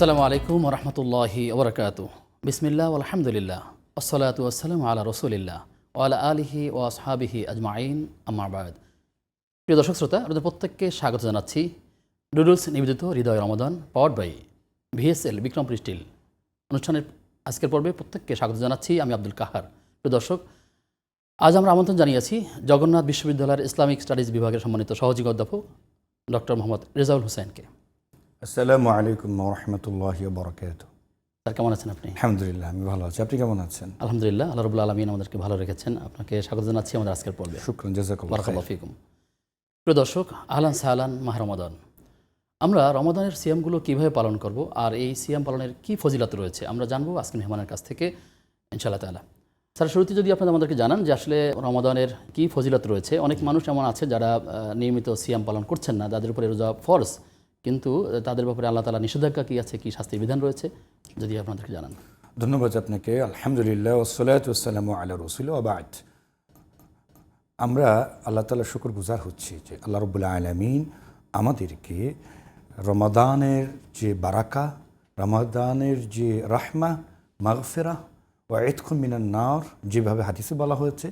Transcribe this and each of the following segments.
আসসালামু আলাইকুম রহমতুল্লাহি ওবরাকাত। বিসমিল্লা আলহামদুলিল্লাহ আসসালাতু আসসালাম আলা রসুলিল্লাহ ওয়ালা আলিহি ও আসহাবিহি আজমাইন আম্মাবাদ প্রিয় দর্শক শ্রোতা, আপনাদের প্রত্যেককে স্বাগত জানাচ্ছি ডুডলস নিবেদিত হৃদয় Ramadan power by VSL Bikrampur steel অনুষ্ঠানের আজকের পর্বে প্রত্যেককে স্বাগত জানাচ্ছি, আমি আব্দুল কাহার। প্রিয় দর্শক, আজ আমরা আমন্ত্রণ জানিয়েছি জগন্নাথ বিশ্ববিদ্যালয়ের ইসলামিক স্টাডিজ বিভাগের সম্মানিত সহযোগী অধ্যাপক ডক্টর মোহাম্মদ রেজাউল হোসেনকে। আসসালামু আলাইকুম রহমতুল্লাহ বরকাত স্যার কেমন আছেন আপনি? আলহামদুলিল্লাহ আমি ভালো আছি। আপনি কেমন আছেন? আলহামদুলিল্লাহ আল্লাহ রবুল্লা আলমিন আমাদেরকে ভালো রেখেছেন। আপনাকে স্বাগত জানাচ্ছি আমাদের আজকের পর্বে। শুক্রন ফিকুম। প্রিয় দর্শক আহলান সাহলান মাহ রমাদান। আমরা রমাদানের সিয়ামগুলো কীভাবে পালন করব আর এই সিয়াম পালনের কি ফজিলত রয়েছে আমরা জানব আজকে মেহমানের কাছ থেকে ইনশাআল্লাহ তালা স্যার শুরুতে যদি আপনারা আমাদেরকে জানান যে আসলে রমাদানের কি ফজিলত রয়েছে অনেক মানুষ এমন আছে যারা নিয়মিত সিয়াম পালন করছেন না তাদের উপরে রোজা ফরজ। কিন্তু তাদের ব্যাপারে আল্লাহ তালা নিষেধাজ্ঞা কী আছে, কী শাস্তির বিধান রয়েছে, যদি আপনাদেরকে জানান। ধন্যবাদ আপনাকে। আলহামদুলিল্লাহ ওসলাত ওসালাম আল্লাহ রসুল আবাদ আমরা আল্লাহ তালা শুকর গুজার হচ্ছি যে আল্লাহ রবুল্লাহ আলমিন আমাদেরকে রমাদানের যে বারাকা, রমাদানের যে রাহমা, মাগফেরা ও এতক্ষণ মিনার নার যেভাবে হাদিসে বলা হয়েছে,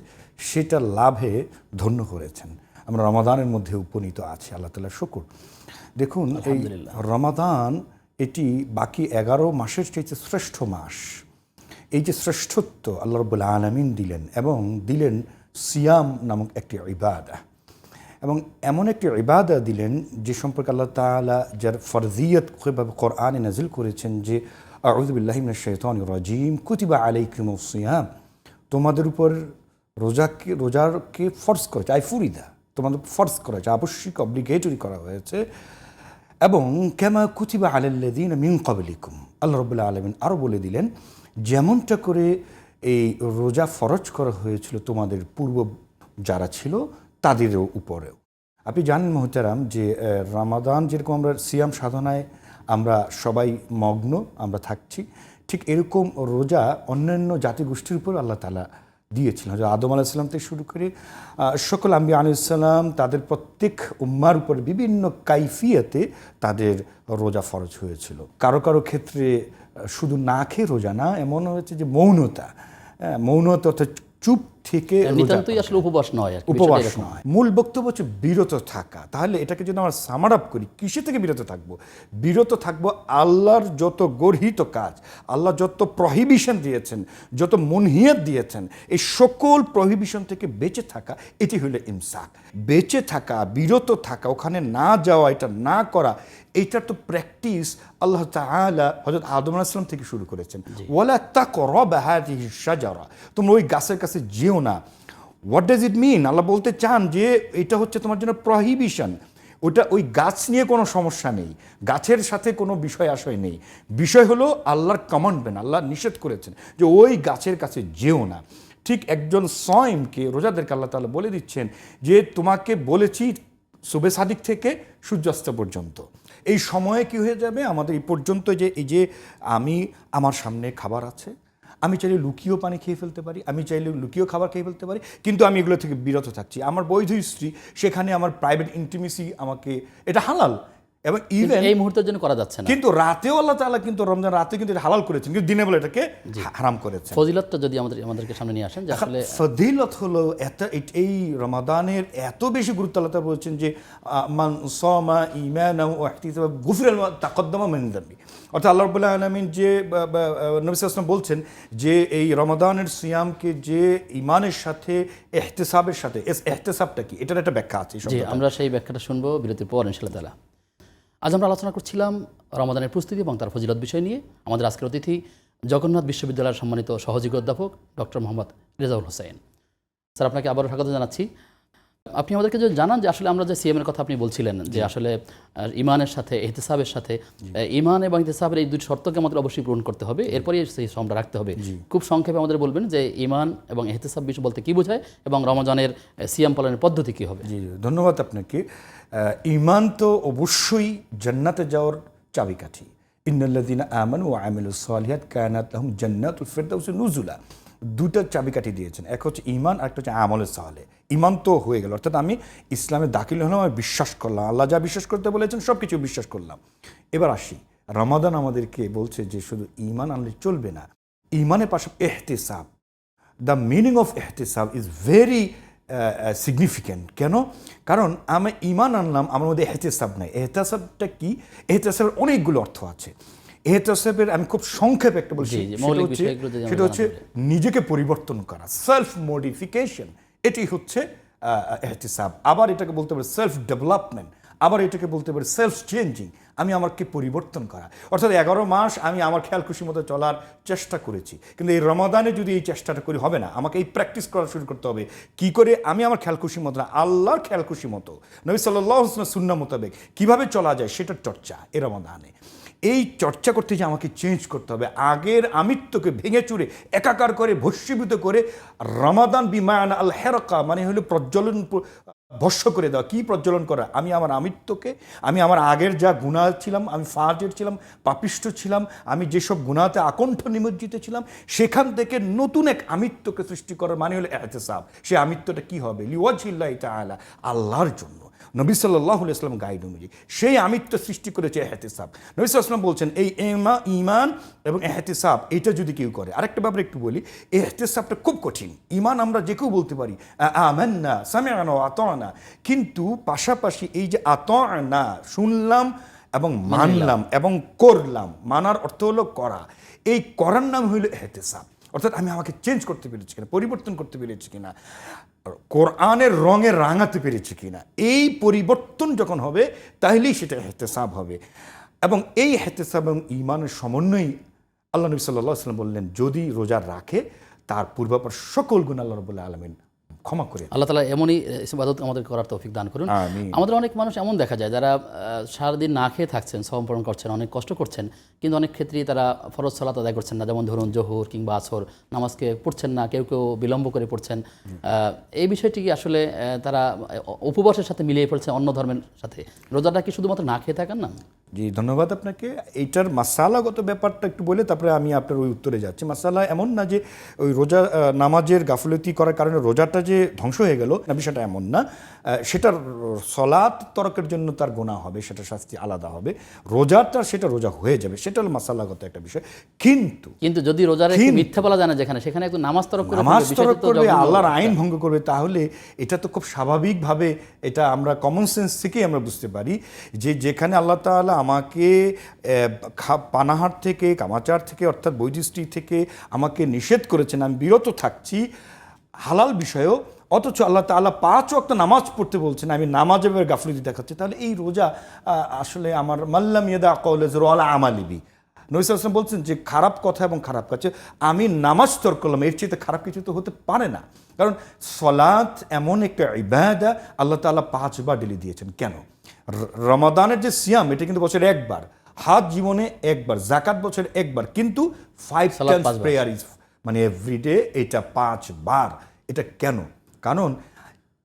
সেটা লাভে ধন্য করেছেন। আমরা রমাদানের মধ্যে উপনীত আছি আল্লাহ তালা শুকুর। দেখুন এই রমাদান এটি বাকি এগারো মাসের চাইতে শ্রেষ্ঠ মাস। এই যে শ্রেষ্ঠত্ব আল্লাহ রব্বুল আলমিন দিলেন এবং দিলেন সিয়াম নামক একটি ইবাদা। এবং এমন একটি ইবাদা দিলেন যে সম্পর্কে আল্লাহ তাআলা যার ফরজিয়ত যেভাবে কোরআনে নাজিল করেছেন যে আউযুবিল্লাহি মিনাশ শাইতানির রাজিম কুতিবা আলাইকুমুস সিয়াম। তোমাদের উপর রোজাকে রোজাকে ফর্স করেছে আই ফুরিদা। তোমাদের ফর্স করেছে আবশ্যিক অব্লিগেটরি করা হয়েছে। এবং কেমা কুতিবা আলাল্লাদিন মিন কবলিকুম আল্লাহ রবুল্লাহ আলমিন আরও বলে দিলেন, যেমনটা করে এই রোজা ফরজ করা হয়েছিল তোমাদের পূর্ব যারা ছিল, তাদেরও উপরেও। আপনি জানেন মোহতারাম, যে রামাদান যেরকম আমরা সিয়াম সাধনায় আমরা সবাই মগ্ন, আমরা থাকছি, ঠিক এরকম রোজা অন্যান্য জাতিগোষ্ঠীর উপর আল্লাহ তালা দিয়েছিলেন। যে আদম আলাইসাল্লাম থেকে শুরু করে সকল আম্বি আলাইসাল্লাম তাদের প্রত্যেক উম্মার উপর বিভিন্ন কাইফিয়াতে তাদের রোজা ফরজ হয়েছিল। কারও কারও ক্ষেত্রে শুধু না খেয়ে রোজা না এমন হয়েছে যে মৌনতা। হ্যাঁ, মৌনতা অর্থাৎ চুপ থেকে নিতান্তই আসলে উপবাস নয় আর উপবাস নয়। মূল বক্তব্য হচ্ছে বিরত থাকা। তাহলে এটাকে যদি আমরা সামার আপ করি কিসে থেকে বিরত থাকব? বিরত থাকব আল্লাহর যত গর্হিত কাজ আল্লাহ যত প্রহিবিশন দিয়েছেন যত মনহিয়ত দিয়েছেন এই সকল প্রহিবিশন থেকে বেঁচে থাকা এটি হলো ইমসাক। বেঁচে থাকা বিরত থাকা ওখানে না যাওয়া এটা না করা এইটার তো প্র্যাকটিস আল্লাহ তাআলা হযরত আদম আসলাম থেকে শুরু করেছেন। ওয়ালা তাকরাবা হাদিহি শাজারা। তোমরা ওই গাছের কাছে যেও না। হোয়াট ডাজ ইট মিন আল্লাহ বলতে চান যে এটা হচ্ছে তোমার জন্য প্রহিবিশন ওটা ওই গাছ নিয়ে কোনো সমস্যা নেই। গাছের সাথে কোনো বিষয় আশয় নেই। বিষয় হলো আল্লাহর কমান্ডমেন্ট আল্লাহ নিষেধ করেছেন যে ওই গাছের কাছে যেও না। ঠিক একজন সয়েমকে রোজাদেরকে আল্লাহ তাআলা বলে দিচ্ছেন যে তোমাকে বলেছি সুবে সাদিক থেকে সূর্যাস্ত পর্যন্ত। এই সময়ে কি হয়ে যাবে? আমাদের এই পর্যন্ত যে, এই যে আমি, আমার সামনে খাবার আছে, আমি চাইলে লুকিয়েও পানি খেয়ে ফেলতে পারি, আমি চাইলে লুকিয়েও খাবার খেয়ে ফেলতে পারি, কিন্তু আমি এগুলো থেকে বিরত থাকছি। আমার বৈধ স্ত্রী, সেখানে আমার প্রাইভেট ইন্টিমেসি আমাকে, এটা হালাল। এবং ইভেন এই মুহূর্তের জন্য করা যাচ্ছে না। কিন্তু রাতেও আল্লাহ তাআলা কিন্তু রমজান রাতে কিন্তু এটা হালাল করেছেন। কিন্তু দিনে বেলা এটাকে হারাম করেছেন। ফজিলতটা যদি আমাদের আমাদেরকে সামনে নিয়ে আসেন যে আসলে ফদিলত হলো এত এই রমাদানের এত বেশি গুরুত্ব আল্লাহ তাআলা বলছেন যে মান সমা ইমানা ও ইহতিসাবা গুফিরাল তাকদ্দামা মিন যানবি অর্থাৎ আল্লাহ রাব্বুল আলামিন যে নবী সাল্লাল্লাহু বলছেন যে এই রমাদানের সিয়ামকে যে ইমানের সাথে এহতেসাবের সাথে এস- এহতেসাবটা কি? এটার একটা ব্যাখ্যা আছে আমরা সেই ব্যাখ্যাটা শুনব বিরতির পর ইনশাল্লাহ তালা আজ আমরা আলোচনা করছিলাম রমাদানের প্রস্তুতি এবং তার ফজিলত বিষয় নিয়ে। আমাদের আজকের অতিথি জগন্নাথ বিশ্ববিদ্যালয়ের সম্মানিত সহযোগী অধ্যাপক ডক্টর মোহাম্মদ রেজাউল হোসেন। স্যার, আপনাকে আবারও স্বাগত জানাচ্ছি। আপনি আমাদেরকে যদি জানান যে আসলে আমরা যে সিএমের কথা আপনি বলছিলেন যে আসলে ইমানের সাথে এহতেসাবের সাথে ইমান এবং ইহতেসাবের এই দুই শর্তকে আমাদের অবশ্যই পূরণ করতে হবে। এরপরেই সেই শ্রমটা রাখতে হবে। খুব সংক্ষেপে আমাদের বলবেন যে ইমান এবং এহতেসাব বিষয় বলতে কি বোঝায় এবং রমজানের সিয়াম পালনের পদ্ধতি কি হবে? জি জি, ধন্যবাদ আপনাকে। ইমান তো অবশ্যই জান্নাতে যাওয়ার চাবিকাঠি। ইন্নাল্লাযীনা আমানু ওয়া আমিলুস সালিহাত কানাত লাহুম জান্নাতুল ফিরদাউসি নুজুলা। দুটো চাবিকাঠি দিয়েছেন। এক হচ্ছে ইমান আর একটা হচ্ছে আমলে সালে। ইমান তো হয়ে গেল। অর্থাৎ আমি ইসলামে দাখিল হলাম, আমি বিশ্বাস করলাম। আল্লাহ যা বিশ্বাস করতে বলেছেন সব কিছু বিশ্বাস করলাম। এবার আসি। রমাদান আমাদেরকে বলছে যে শুধু ইমান আনলে চলবে না ইমানের পাশে এহতেসাব। দ্য মিনিং অফ এহতেসাব ইজ ভেরি সিগনিফিক্যান্ট কেন? কারণ আমি ইমান আনলাম, আমার মধ্যে এহতেসাব নাই। এহতেসাবটা কি? এহতেসাবের অনেকগুলো অর্থ আছে। এহতেসাবের আমি খুব সংক্ষেপে একটা বলছি। সেটা হচ্ছে- নিজেকে পরিবর্তন করা সেলফ মডিফিকেশন এটি হচ্ছে এহতিসাব। আবার এটাকে বলতে পারে সেলফ ডেভেলপমেন্ট আবার এটাকে বলতে পারে সেলফ চেঞ্জিং আমি আমাকে পরিবর্তন করা। অর্থাৎ এগারো মাস আমি আমার খেয়াল খুশি মতো চলার চেষ্টা করেছি। কিন্তু এই রমাদানে যদি এই চেষ্টাটা করি হবে না। আমাকে এই প্র্যাকটিস করা শুরু করতে হবে। কি করে? আমি আমার খেয়াল খুশি মতো না আল্লাহর খেয়াল খুশি মতো। নবী সাল্লাহ সুন্না মোতাবেক কীভাবে চলা যায় সেটার চর্চা এ রমাদানে। এই চর্চা করতে যে আমাকে চেঞ্জ করতে হবে, আগের আমিত্বকে ভেঙে চুরে, একাকার করে, ভস্মীভূত করে রমাদান বিমায়ান আল হেরকা মানে হলো প্রজ্বলন ভস্য করে দেওয়া। কী প্রজ্বলন করা? আমি আমার আমিত্বকে, আমি আমার আগের যা গুণা ছিলাম, আমি ফাজের ছিলাম, পাপিষ্ট ছিলাম, আমি যেসব গুণাতে আকণ্ঠ নিমজ্জিত ছিলাম, সেখান থেকে নতুন এক আমিত্বকে সৃষ্টি করার মানে হলো এহতেসাব। সে আমিত্বটা কী হবে? লিওয়াজিল্লাহ তাআলা, আল্লাহর জন্য। নবী সাল্লাহ ইসলাম গাইড অনুযায়ী। সেই আমিত্ব সৃষ্টি করেছে এহতেসাব। নবী সাল্লাম বলছেন এই এমা ইমান এবং এহতেসাব এটা যদি কেউ করে আরেকটা ব্যাপারে একটু বলি এহতেসাবটা খুব কঠিন। ইমান আমরা যে কেউ বলতে পারি আমেন্না সামেয়ানো আতনা কিন্তু পাশাপাশি এই যে আতনা শুনলাম এবং মানলাম এবং করলাম মানার অর্থ হলো করা। এই করার নাম হইল এহতেসাব। অর্থাৎ আমি আমাকে চেঞ্জ করতে পেরেছি কিনা, পরিবর্তন করতে পেরেছি কিনা কোরআনের রঙে রাঙাতে পেরেছি কিনা, এই পরিবর্তন যখন হবে তাহলেই সেটা হেতেসাব হবে। এবং এই হেতেসাব এবং ইমানের সমন্বয়ই আল্লাহ নবী সাল্লাহ সাল্লাম বললেন, যদি রোজা রাখে, তার পূর্বাপর সকল গুণ আল্লাহ রবুল্লাহ আলমিন ক্ষমা করে আল্লাহ তালা এমনই ইবাদত আমাদের করার তৌফিক দান করুন। আমাদের অনেক মানুষ এমন দেখা যায় যারা সারাদিন না খেয়ে থাকছেন শ্রম পালন করছেন অনেক কষ্ট করছেন কিন্তু অনেক ক্ষেত্রেই তারা ফরজ সালাত আদায় করছেন না। যেমন ধরুন জোহর কিংবা আসর নামাজকে পড়ছেন না কেউ কেউ বিলম্ব করে পড়ছেন। এই বিষয়টি কি আসলে তারা উপবাসের সাথে মিলিয়ে পড়ছে অন্য ধর্মের সাথে? রোজাটা কি শুধুমাত্র না খেয়ে থাকেন না? জি ধন্যবাদ আপনাকে। এইটার মাসালাগত ব্যাপারটা একটু বলে তারপরে আমি আপনার ওই উত্তরে যাচ্ছি। মাসালা এমন না যে ওই রোজা নামাজের গাফলতি করার কারণে রোজাটা যে ধ্বংস হয়ে গেল না বিষয়টা এমন না। সেটার সলাৎ তরকের জন্য তার গোনা হবে সেটা শাস্তি আলাদা হবে। রোজাটা সেটা রোজা হয়ে যাবে সেটা হলো মাসালাগত একটা বিষয়। কিন্তু কিন্তু যদি রোজার মিথ্যা বলা যায় না যেখানে সেখানে একটু নামাজ তরক করে নামাজ তরক করবে আল্লাহর আইন ভঙ্গ করবে তাহলে এটা তো খুব স্বাভাবিকভাবে এটা আমরা কমন সেন্স থেকেই আমরা বুঝতে পারি যে যেখানে আল্লাহ তাআলা আমাকে পানাহার থেকে কামাচার থেকে অর্থাৎ বৈদিষ্টি থেকে আমাকে নিষেধ করেছেন আমি বিরত থাকছি হালাল বিষয়েও অথচ আল্লাহ তাআলা পাঁচ ওয়াক্ত নামাজ পড়তে বলছেন আমি নামাজ এবার গাফলতি দেখাচ্ছি। তাহলে এই রোজা আসলে আমার মাল্লাম ইয়েদা কলেজ রোয়ালা আমালিবি নবিসাম বলছেন যে খারাপ কথা এবং খারাপ কাছে আমি নামাজ তর করলাম এর চেয়ে খারাপ কিছু তো হতে পারে না। কারণ সলাৎ এমন একটা ইবাদা আল্লাহ তাআলা পাঁচবার ডেলি দিয়েছেন। কেন? রমাদানের যে সিয়াম এটা কিন্তু বছরে একবার। হাত জীবনে একবার জাকাত বছরে একবার। কিন্তু ফাইভ প্রেয়ার ইজ মানে এভরিডে এটা পাঁচবার। এটা কেন? কারণ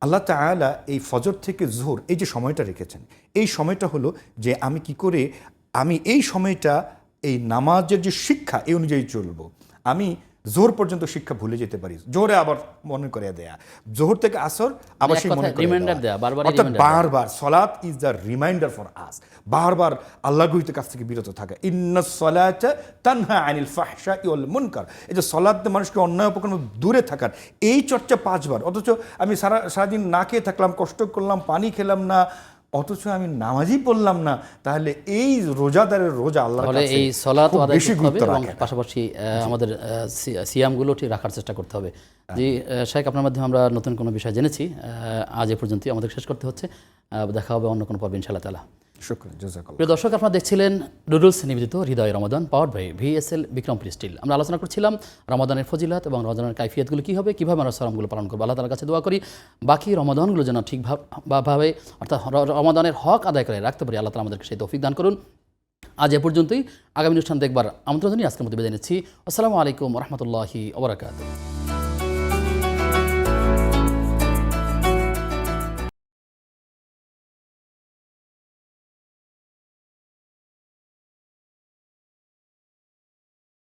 আল্লাহ তালা এই ফজর থেকে জোহর, এই যে সময়টা রেখেছেন, এই সময়টা হলো যে আমি কি করে, আমি এই সময়টা, এই নামাজের যে শিক্ষা, এই অনুযায়ী চলবো। আমি জোহর পর্যন্ত শিক্ষা ভুলে যেতে পারি জোহরে আবার মনে করে দেয়া। জোহর থেকে আসর আবার সেই মনে করে দেয়া, অর্থাৎ বারবার সলাৎ is the reminder for us বারবার আল্লাহ গৃহীত কাছ থেকে বিরত থাকা। ইন্না সলাত তানহা আনিল ফাহশা ইউল মুনকার। এই যে সলাৎ দিয়ে মানুষকে অন্যায় অপকর্ম দূরে থাকার এই চর্চা পাঁচবার। অথচ আমি সারা সারাদিন না খেয়ে থাকলাম কষ্ট করলাম পানি খেলাম না অথচ আমি নামাজই পড়লাম না তাহলে এই রোজাদারের রোজা আল্লাহ এই সলাত বেশি গুরুত্ব এবং পাশাপাশি আমাদের সিয়ামগুলো ঠিক রাখার চেষ্টা করতে হবে। জি আহ, শেখ আপনার মাধ্যমে আমরা নতুন কোনো বিষয় জেনেছি আহ, আজ এ পর্যন্তই আমাদের শেষ করতে হচ্ছে দেখা হবে অন্য কোনো পাবেন ইনশাআল্লাহ তালা প্রিয় দর্শক, আপনারা দেখছিলেন নুডলস নিবেদিত হৃদয় Ramadan power by VSL Bikrampur steel আমরা আলোচনা করছিলাম রমাদানের ফজিলাত এবং রমাদানের কাইফিয়তগুলো কী হবে, কীভাবে আমরা সালামগুলো পালন করব। আল্লাহ তালার কাছে দোয়া করি, বাকি রমাদানগুলো যেন ঠিকভাবে অর্থাৎ রমাদানের হক আদায় করে রাখতে পারি। আল্লাহ তালা আমাদেরকে সেই তৌফিক দান করুন। আজ এ পর্যন্তই। আগামী অনুষ্ঠান দেখবার আমন্ত্রণ জানিয়ে আজকের মধ্যে বেঁধে নিচ্ছি। আসসালামু আলাইকুম রহমতুল্লাহি ওবরাকাত